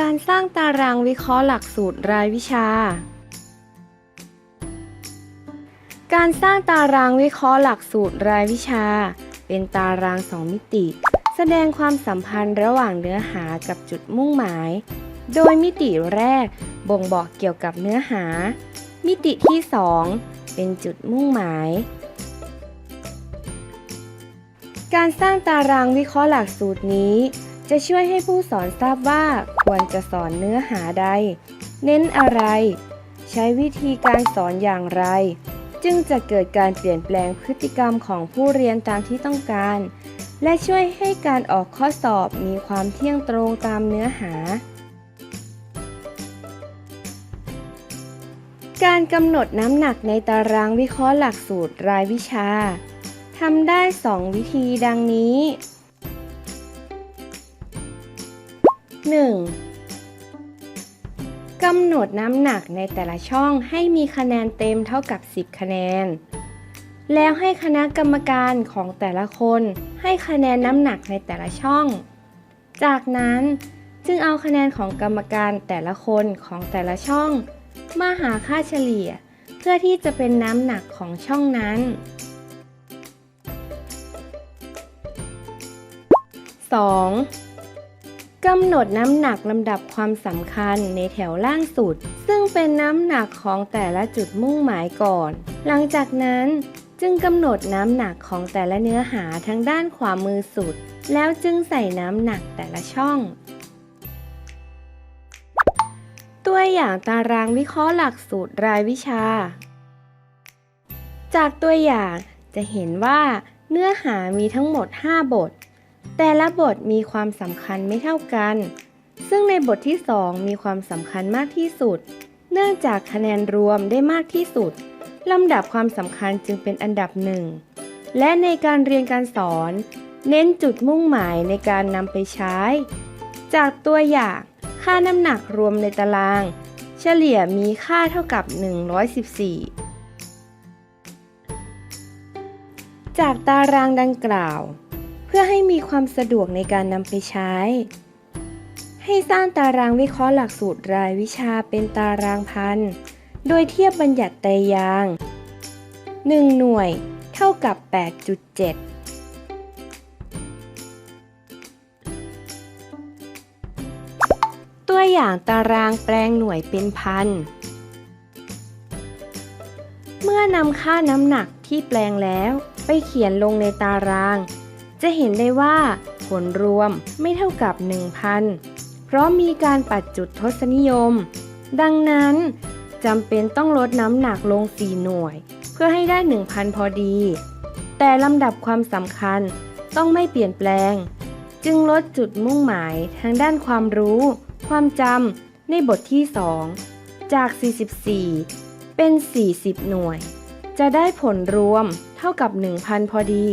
การสร้างตารางวิเคราะห์หลักสูตรรายวิชา การสร้างตารางวิเคราะห์หลักสูตรรายวิชา เป็นตารางสองมิติ แสดงความสัมพันธ์ระหว่างเนื้อหากับจุดมุ่งหมาย โดยมิติแรกบ่งบอกเกี่ยวกับเนื้อหา มิติที่ 2 เป็นจุดมุ่งหมาย การสร้างตารางวิเคราะห์หลักสูตรนี้ จะช่วยให้ผู้สอนทราบว่าควรจะสอนเนื้อหาใด เน้นอะไร ใช้วิธีการสอนอย่างไร จึงจะเกิดการเปลี่ยนแปลงพฤติกรรมของผู้เรียนตามที่ต้องการ และช่วยให้การออกข้อสอบมีความเที่ยงตรงตามเนื้อหา การกำหนดน้ำหนักในตารางวิเคราะห์หลักสูตรรายวิชาทำได้ 2 วิธีดังนี้ 1. กำหนดน้ำหนักในแต่ละช่องให้มีคะแนนเต็มเท่ากับ 10 คะแนน แล้วให้คณะกรรมการของแต่ละคนให้คะแนนน้ำหนักในแต่ละช่อง จากนั้นจึงเอาคะแนนของกรรมการแต่ละคนของแต่ละช่อง มาหาค่าเฉลี่ย เพื่อที่จะเป็นน้ำหนักของช่องนั้น 2. กำหนดน้ำหนักลำดับความสำคัญในแถวล่างสุด ซึ่งเป็นน้ำหนักของแต่ละจุดมุ่งหมายก่อน หลังจากนั้นจึงกำหนดน้ำหนักของแต่ละเนื้อหาทางด้านขวามือสุด แล้วจึงใส่น้ำหนักแต่ละช่อง ตัวอย่างตารางวิเคราะห์หลักสูตรรายวิชา จากตัวอย่างจะเห็นว่าเนื้อหามีทั้งหมด 5 บท แต่ละบทมีความสำคัญไม่เท่ากัน ซึ่งในบทที่ 2 มีความสำคัญมากที่สุด เนื่องจากคะแนนรวมได้มากที่สุด ลำดับความสำคัญจึงเป็นอันดับหนึ่ง และในการเรียนการสอน เน้นจุดมุ่งหมายในการนำไปใช้ จากตัวอย่างค่าน้ำหนักรวมในตาราง เฉลี่ยมีค่าเท่ากับ 114 จากตารางดังกล่าว พื่อให้มีความสะดวกในการนำไปใช้ ให้สร้างตารางวิเคราะห์หลักสูตรรายวิชาเป็นตารางพัน โดยเทียบบัญญัติไตรยาง 1 หน่วยเท่ากับ 8.7 ตัวอย่างตารางแปลงหน่วยเป็นพัน เมื่อนำค่าน้ำหนักที่แปลงแล้วไปเขียนลงในตาราง จะเห็นได้ว่าผลรวมไม่เท่ากับ 1,000 เพราะมีการปัดจุดทศนิยม ดังนั้นจำเป็นต้องลดน้ำหนักลง 4 หน่วย เพื่อให้ได้ 1,000 พอดี แต่ลำดับความสำคัญต้องไม่เปลี่ยนแปลง จึงลดจุดมุ่งหมายทางด้านความรู้ ความจำในบทที่ 2 จาก 44 เป็น 40 หน่วย จะได้ผลรวมเท่ากับ 1,000 พอดี